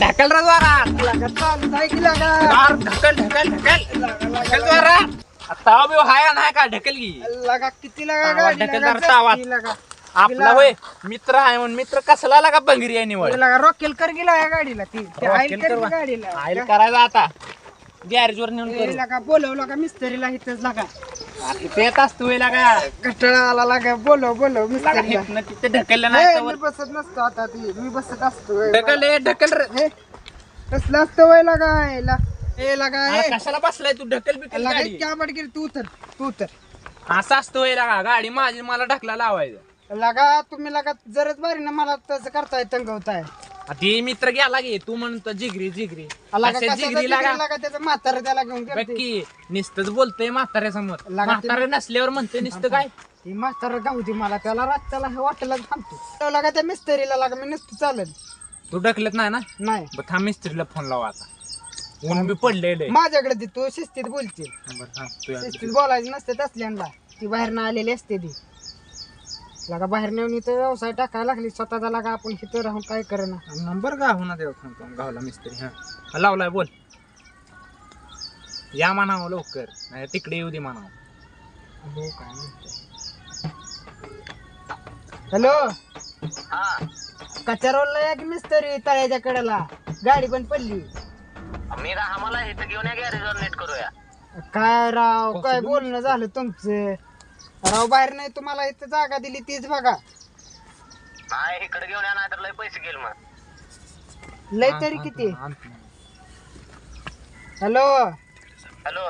ढकल रे द्वारा. ढकल ढकल ढकल. ढकल द्वारा. बी हाय नाही का ढकल की? लगा किती लगा आवाज गाडी ढकल लगा जरा आवाज. जपती लगा. आपला होय मित्र आहे म्हणून. मित्र कसला लागा बंगिरी आहे निवड? लगा रॉकेल कर गेला या गाडीला ती. ते रॉकेल आईल कर करवा. की गाडीला. आईल करायचा आता. गॅरेज वर नेऊन करू. लगा बोलव लगा मिस्त्रीला इथंच लगा. अरे ते येत असतो होय लागा. कटाळा आला लगा बोलव बोलव लागा मिस्त्रीला. तिथे ढकललं ए, नाही मी तर बसत नसतो आता ती मी बसत असतो. ए, ढकल ए, ढकल रे. हे कसलं असतं वय लगा ए, ला- ए लगा ए. अरे कशाला बसलाय तू? ढकल बिकल लगा गाडी. तू उतर तू उतर. असं असतं होय लागा. गाडी माझी मला ढकला लावायचं. लगा तुम्ही लगा जरच बारी ना मला तसं करताय तंगवताय. ती मित्र गेला गे तू म्हणतो जिगरी जिगरी. जिगरी लागा. म्हातारं त्याला घेऊन बघ गेलते. की नुसतंच बोलतोय म्हाताऱ्या समोर लागा ते- म्हातारा नसल्यावर म्हणतोय नुसतं काय? ही म्हातारं गाव दे मला त्याला रात त्याला हे वाटेला थांबतो. तो लगा त्या मिस्त्रीला लागा मी नुसतं चालेल तू ढकलत नाही ना? नाही. बरं थांब मिस्त्रीला फोन लावा आता. ऊन बी पडलेलं आहे. माझ्याकडे दे तू शिस्तीत बोलते. बरं, थांब, तू या. शिस्तीत बोलायचं नसते तसल्यांना. ती बाहेर ना आलेली असते ती. लगा बाहेर नेऊन इथं व्यवसाय टाकायला लागली स्वतःचा लागा आपण इथं राहून काय करेना. नंबर गाव ना देव थांब, गावला मिस्त्री हा. हा, लावलाय बोल. या म्हणावं लवकर नाही तिकडे येऊ दे म्हणावं. हो काय हॅलो? कचरवला एक मिस्त्री तळ्याच्या कडेला? गाडी पण पडली. मी का आम्हाला इथं घेऊन या गॅरेजवर नेट करूया. काय राव काय बोलणं झालं तुमचं? राव बाहेर नाही तुम्हाला इथं जागा दिली तीच बघा. नाही इकडे घेऊन या नाही तर लय पैसे घेईल मग. लय तरी किती? हॅलो? हॅलो?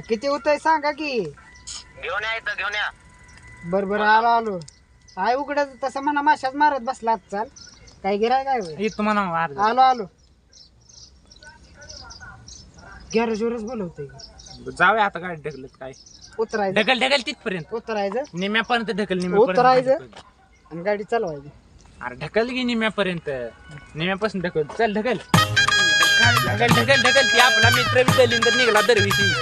किती होतंय सांगा की. घेऊन या इथं घेऊन या. बर बर आलो आलो. आहे उघडत तसं म्हणा माशाच मारत बसला आज चाल. काय गिराय काय होय? म्हणावं अर्ध आलो आलो. गॅरेजवरच बोलवतोय. जाऊया आता गाडी ढकलत काय? उतरायचं. ढकल ढकल तिथपर्यंत. उतरायचं. निम्यापर्यंत ढकल उतरायचं? निम्यापर्यंत आणि गाडी चालवायची. अरे ढकल की निम्यापर्यंत. निम्यापासून ढकल. चल ढकल. ढकल ढकल ढकल. ती आपला मित्र बी दलिंदर निघाला दरविशी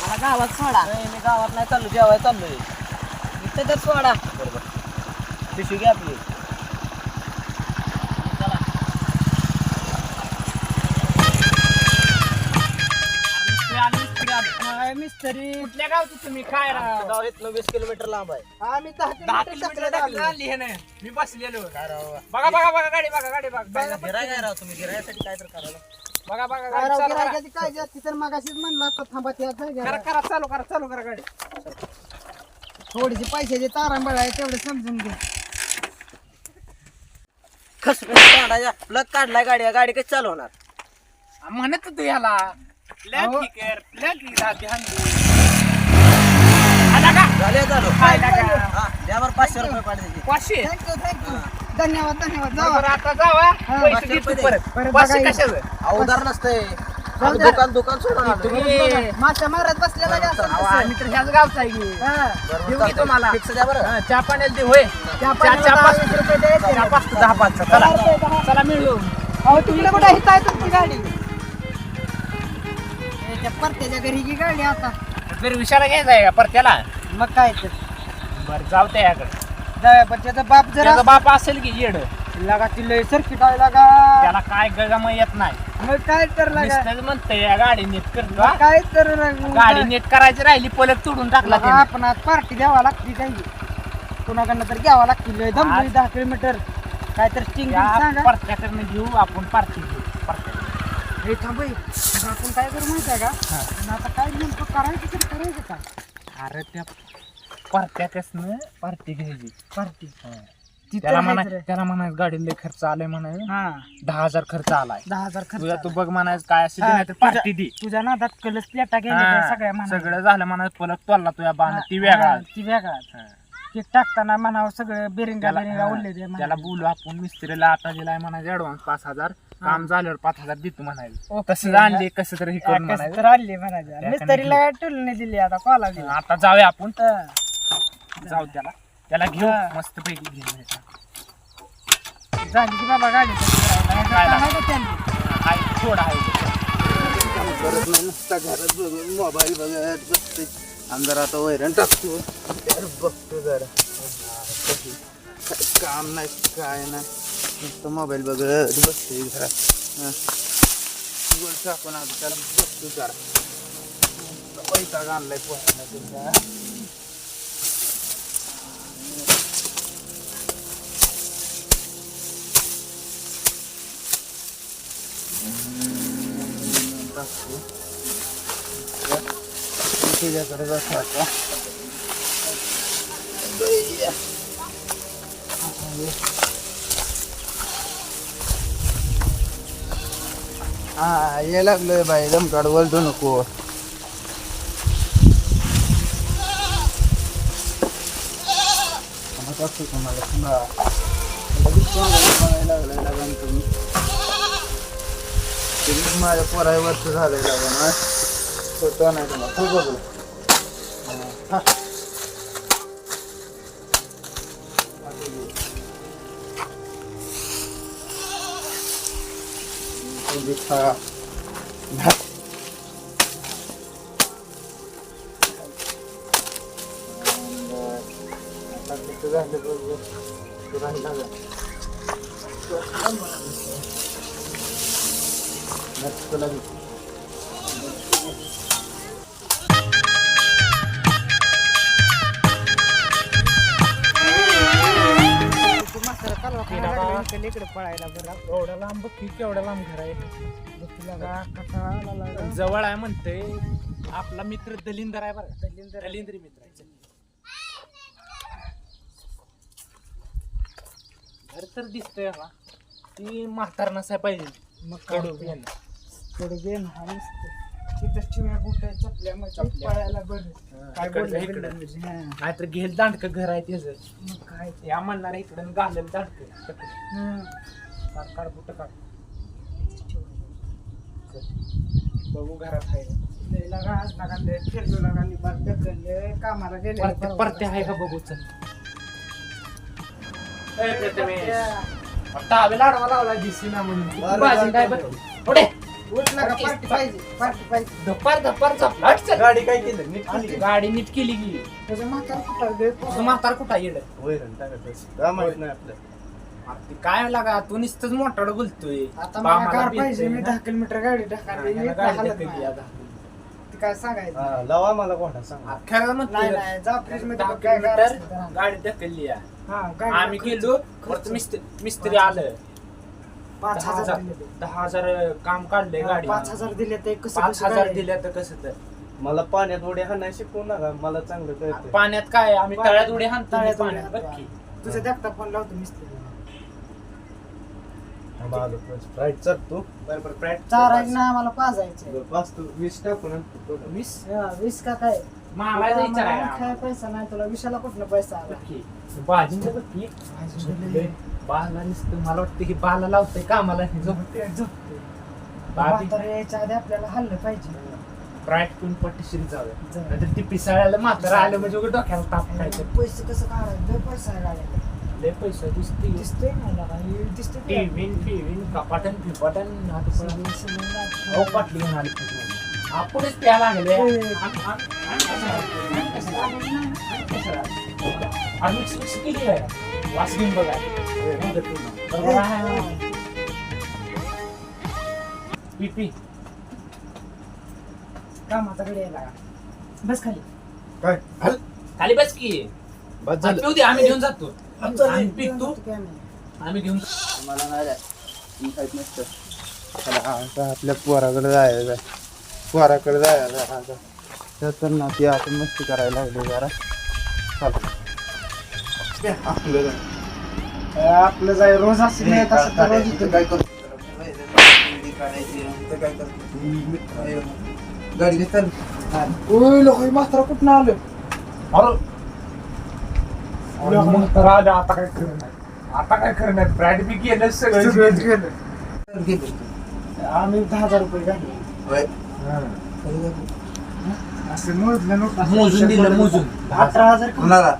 मला गावात सोडा. मी गावात नाही चाललो जेवाय चाललोय. इथं तर सोडा. पिशवी घ्या आपली. काय मिस्त्री कुठल्या गावचं तुम्ही? काय राव? गाव इथनं वीस किलोमीटर लांब आहे. आम्ही दहा दहा किलोमीटर किलोमीटर चक्रात ढकलून आलो. आणली हे ना मी बसलेलो. काय राव? बघा बघा बघा गाडी बघा गाडी बघा. बघा गिराय काय राव तुम्ही? गिरायसाठी काय तर करायला बघा बघा काय राव, तर मगाशीच म्हणलं आता थांबा त्या करा चालू करा चालू करा गाडी. थोडीशी पैशाची तारांबळ आहे तेवढं समजून घे कसं काढायचा प्लग काढलाय गाडी गाडी कशी चालवणार? म्हणत तू याला. अहो. झाले चालू काय लागा? हा द्यावर पाचशे रुपये पाहिजे पाचशे? थँक्यू थँक्यू धन्यवाद धन्यवाद. बरं, जावा आता जावा. हा, पैसे पाचशे दे तू रुपये परत. परत पाचशे बघा कशाचं? उधार नसतंय. दुकान दुकान सोडून आलो बसलेला तसं? आम्ही तर ह्याच गावचा आहे की. हा. देऊ की तुम्हाला. फिक्स द्या बरं. हा, चहा पाण्याला दे होय. त्या चहा पाण्याला चहा दहा पाच वीस रुपये द्यायचे. चहा पाच दहा पाच चला. चला मिळू अहो तुमच्या कुठे हित आहे तुमची गाडी? ए, त्या परत्याच्या घरी ही गाडी आता? तर विचारा घ्यायचा आहे का परत्याला? मग काय तर. बरं जाऊ त्याकडे जाऊया पण त्याचा बाप जरा त्याचा बाप असेल की येड. लागा ती लय सर्किट आहे लागा. त्याला काय गगाम येत नाही. मग काय तर लागा नुसतंच म्हणतंय या गाडी नीट करतो हा. काय तर लागा. गाडी नीट करायची राहिली पलक तोडून टाकला त्याने. आपण आज पार्टी द्यावा लागते काही कुणाकडनं तर घ्यावा लागते लय आज- दहा किलोमीटर. काय तर स्टिंग त्या सांगा. परत्याकडनं घेऊ आपण पार्टी घेऊ. हे थांब हे. आता आपण काय करू माहिती आहे का? आता काय नेमकं करायचं तर करायचं का? अरे त्या परत्याकडनं पार्टी घ्यायची. पार्टी. त्याला म्हणा त्याला म्हणायचं गाडी लय खर्च आलाय म्हणाय हा. दहा हजार खर्च आलाय. दहा हजार खर्च तुझा तू आला. बघ म्हणायचं काय असेल हा, नाही तर पार्टी दे. तुझ्या नादात कलस प्लेटा गेल्या हा, सगळ्या म्हणा सगळं झालं म्हणायचं पलक तोडला तुझ्या बाण ती वेगळा ती वेगळा. हा. ते टाकताना म्हणावं सगळं बेरिंगा त्याला बेरिंगा हा, उरले ते त्याला बोलू आपण मिस्त्रीला आता दिलाय म्हणायचं ऍडव्हान्स पाच हजार काम झाल्यावर पाच हजार देतो म्हणायचं. ओके. तसं आणले कसं तरी हे करून कसं म्हणायचं. तर आणली म्हणायचं. त्याकडनं मिस्त्रीला टुल नाही दिली आता कॉला दिली? आता जाऊया आपण. हा. जाऊ त्याला. त्याला घेऊ. मस्त पैकी घेऊन. झाली की बाबा गाडी थोडा मोबाईल बघत बसते आणि जरा आता वैरण टाकतो बघतो जरा काम नाही काय नाही नुसतं मोबाईल बघत बसते घरात गोल टाकून आता त्याला बघतो जरा पैसा आणलाय पोहायला तुझा टाकतो तुझ्याकडे बसा आता बैया. हा ये लागलोय बाई दमकाड बोलतो नको मला टाकतो तुम्हाला पुन्हा लगेच तोंडाला बघायला लागलाय लागण तुम्ही तुम्ही माझ्या पोरावरच झालंय लागण हा होतो नाही तुम्हाला खूप बघू हा तुम्ही खा भात. आता किती इकडे पळायला बरं लांब की लांब घर आहे? जवळ आहे म्हणते आपला मित्र दलिंदर आहे बरं दलिंदर. दलिंदरी मित्र आहे. घर तर दिसतंय ती म्हातार नसाय पाहिजे मग कडू ते? थोडं गेम हा नुसतं. तिथं चिव्या बुट्या चपल्या. पळायला बरं काय बोललं इकडं. हा. नाहीतर घेल दांडक घर आहे त्याच मग काय ते? या म्हणणार इकडं घालेल दांडक. काढ काढ बुट काढ बघू घरात आहे कामाला गेले परते परते आहे का बघू चल प्रथमेश. टावेल आडवा लावला दिसी ना म्हणून काय. बघ उठला का पार्टी पाहिजे पार्टी पाहिजे धप्पार धप्पार झपला हट चल. गाडी काय केलं नीट. गाडी केली त्याचं म्हातारा कुठं गेलं? तुझं म्हातार कुठं येड माहीत नाही आपलं काय लागा तू नुसतंच मोठाड बोलतोय आता मला कार पाहिजे मी. दहा किलोमीटर गाडी काय सांगायचं हा, लावा मला घोडा सांग खरं नाही म्हणतोय नाही जा फ्रीजमध्ये दहा बघ काय गार असेल तर किलोमीटर हा. गाडी ढकलली. हा गाडी आम्ही गेलो. परत मिस्त्री मिस्त्री आलं पाच दहा हजार हजार दिले ते. दहा हजार काम काढले गाडी पाच हजार दिले ते कसं पाच कसं हजार दिल्या तर कसं तर. मला पाण्यात उड्या हाणाय शिकवू नका मला चांगलं कळतं पाण्यात काय? आम्ही पाण्यात- तळ्यात उडी हाणतो तळ्यात उडी पाण्यात? बघ हाणतो. की. तुझं देखता फोन लावतो मिस्त्री चारायचं ना आम्हाला पाच तू वीस टाकू ना. वीस हा, वीस का काय? आम्हाला आहे काय पैसा नाही तुला विशाला कुठला पैसा आला? बघ की. भाजी बाला नुसतं मला वाटतं की बाला लावतंय कामाला. झोपते झोपते बाबी. म्हातारं यायच्या आधी आपल्याला हल्लं पाहिजे. ब्राईट पिऊन पट्टीशिरी जाऊया. जाऊया. नाहीतर ती पिसाळ्याला म्हातारा आलं म्हणजे उगाच डोक्याला ताप खायचं. पैसे कसं काढायचं? लय पैसा आहे गाड्याला. लय पैसा दिसते दिसतोय ना मला हे दिसतोय का? कपाटन फिपाटन आता सगळं- सगळं अहो लागतं. पाटली घेऊन आली आपणच प्या लागले. ए. आम्ही मिक्स केली आहे बघा. बरोबर आहे. पी पी कामाचा गडी यायला. का? बस खाली. काय? खाली बस की. बस पिऊ दे आम्ही घेऊन जातो. आम्ही नाही. आम्ही घेऊन मला नाही मी नसतं चला, आता आपल्या पोराकडे जायचं. पोराकडे जायचं आता. तर ना ती आता मस्ती करायला लागली जरा. चला. ते आपलं जाय. ए, आपलं जाय रोज असं नाही तसं तर रोज इथं इथं काय करतो? मित्र. गाडी ओय लोक म्हातारा कुठं आलं? अरे. मग आता काय करणार आता काय करणार ब्रॅड बी गेलं सगळं गेलं. आम्ही दहा हजार रुपये घातले. असं मोजलं नव्हतं. मोजून दिलं मोजून. अठरा हजार? कुणाला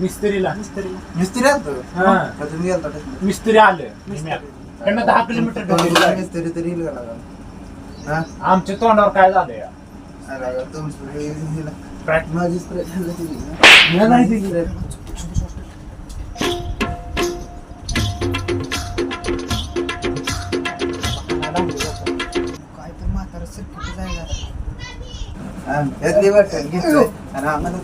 मिस्त्रीला मिस्त्रीला. मिस्त्री आलतो हा. का तुम्ही गेलता का? मिस्त्री आलं कडनं दहा किलोमीटर. मिस्त्री तरी येईल का लागा? हा आमच्या तोंडावर काय झालंय अरे अरे, तुमचं हे- हिला- Sprite. माझी स्प्रे खाल्ली ती ना. मी नाही दिली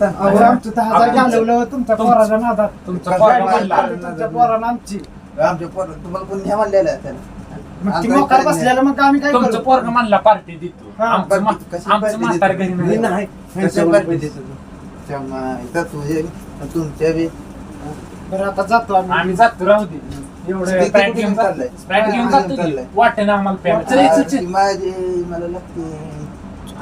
अहो, आमचं दहा हजार घालवलं तुमच्या पोराच्या नादात तुमचं कसं पोरगं आहे? म्हणलं, तुमच्या पोराला आमची आमच्या पोरं तुम्हाला कोण न्या म्हणलेलं आहे त्याला मग ती आमचं मोकार इकडे बसलेलं मग आम्ही काय तुमचं करू पोरग म्हणला पार्टी देतो हा, आमचं मा- कशी आमचं पार्टी म्हातार देतो? घरी मी नाही नाही. कशा पार्टी देतो तू? त्या मा- इथं तुझे तुमच्या बी बरं आता जातो आम्ही आम्ही जातो राहू दे एवढं कुठे घेऊन चाललंय? घेऊन जातो की. चाललंय? वाटे ना आम्हाला प्यायला. चल, चल, चल. ती माझी मला लागते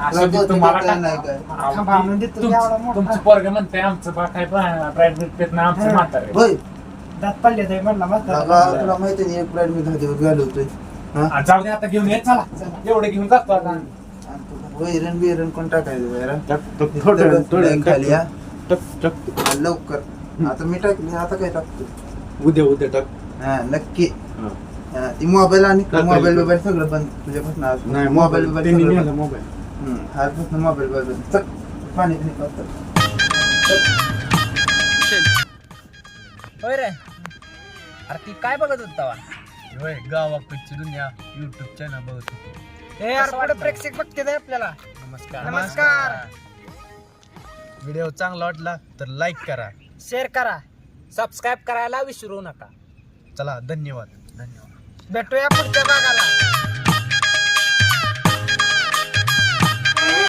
असं दे तुम्हाला काय नाही काय. टाक. थांबा, आणून देतो तुमचं- एवढा मोठा. तुमचं पोरग म्हणतंय आमचं बा काय प्राईट पेत नाही आमचं. म्हातार आहे. होय दात पडले ते म्हणला बाबा, म्हातारा तुला माहिती नाही एक मी दहा दिवस घालवतोय हा? आ, जाऊ दे आता घेऊन ये चला एवढं घेऊन जातो आता आणि तुला वैरण बिरण कोण टाकायचं वैरण थोडं थोडं खाली हा टक टक हा, लवकर आता मी टाकली आता काय टाकतो उद्या उद्या टाक हा नक्की हा. हा, ती मोबाईल आणि टाकायला मोबाईल तर. बिबाईल सगळं बंद तुझ्यापासून आज नाही मोबाईल मोबाईल बिबाईल सगळं बंद. मोबाईल आजपासून मोबाईल बंद चल पाणी पिणी करतो होय रे. अरे ती काय बघत होता होय गावाकडची दुनिया युट्यूब चॅनल बघत होती. यार पुढे प्रेक्षक बघते आपल्याला? नमस्कार. नमस्कार. व्हिडिओ चांगला वाटला तर लाईक करा. शेअर करा. सबस्क्राईब करायला विसरू नका. चला धन्यवाद. धन्यवाद. भेटूया पुढच्या भागाला.